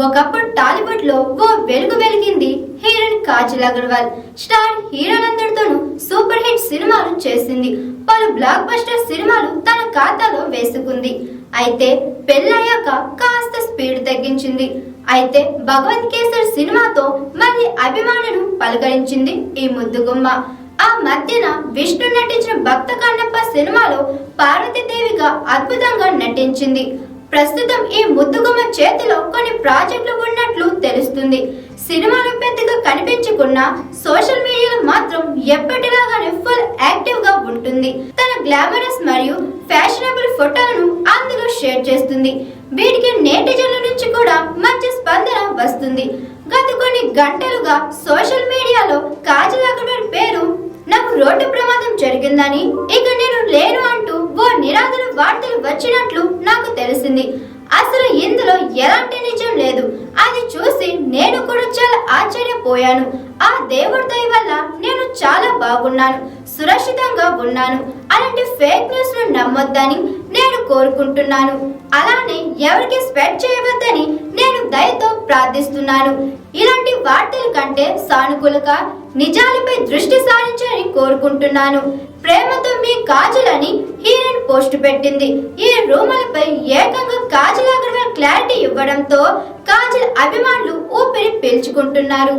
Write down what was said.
ఒకప్పుడు టాలీవుడ్లో ఓ వెలుగు వెలిగింది హీరోయిన్ కాజల్ అగర్వాల్. స్టార్ హీరోలందరితోనూ సూపర్ హిట్ సినిమాలు చేసింది. పలు బ్లాక్ బస్టర్ సినిమాలు తన ఖాతాలో వేసుకుంది. అయితే పెళ్ళయ్యాక కాస్త స్పీడ్ తగ్గించింది. అయితే భగవంత్ కేసర్ సినిమాతో మళ్ళీ అభిమానులు పలకరించింది ఈ ముద్దుగుమ్మ ఆ మధ్యన విష్ణు నటించిన భక్త కన్నప్ప సినిమాలో పార్వతీదేవిగా అద్భుతంగా నటించింది. ప్రస్తుతం ఈ ముద్దుగుమ్మ చేతిలో కొన్ని ప్రాజెక్టులు ఉన్నట్లు తెలుస్తుంది. సినిమాలు పెద్దగా కనిపించకున్నా సోషల్ మీడియాలో మాత్రం ఎప్పటిలాగానే ఫుల్ యాక్టివ్గా ఉంటుంది. తన గ్లామరస్ మరియు ఫ్యాషనబుల్ ఫోటోలను అందులో షేర్ చేస్తుంది. వీటికి నేటిజన్ల నుంచి కూడా మంచి స్పందన వస్తుంది. గత కొన్ని గంటలుగా సోషల్ మీడియాలో కాజల్ అగర్వాల్ పేరు నాకు రోడ్డు ప్రమాదం జరిగిందని ఇక నేను లేను అంటూ ఓ నిరాధన వచ్చినట్లు నాకు తెలిసింది. అసలు ఇందులో ఎలాంటి నిజం లేదు. అది చూసి నేను కూడా చాలా ఆశ్చర్యపోయాను. ఆ దేవుడి దయ వల్ల నేను చాలా బాగున్నాను. సురక్షితంగా ఉన్నాను. అలాంటి ఫేక్ న్యూస్ను నమ్మొద్దని నేను కోరుకుంటున్నాను. అలానే ఎవరికి స్ప్రెడ్ చేయవద్దని నేను దయతో ప్రార్థిస్తున్నాను. ఇలాంటి వార్తల కంటే సానుకూలంగా నిజాలపై దృష్టి సారించాలని కోరుకుంటున్నాను. ప్రేమతో మీ కాజలని హీరోయిన్ పోస్ట్ పెట్టింది. ఈ రూమలపై ఏకంగా కాజల్ అగర్వాల్ క్లారిటీ ఇవ్వడంతో కాజల్ అభిమానులు ఊపిరి పీల్చుకుంటున్నారు.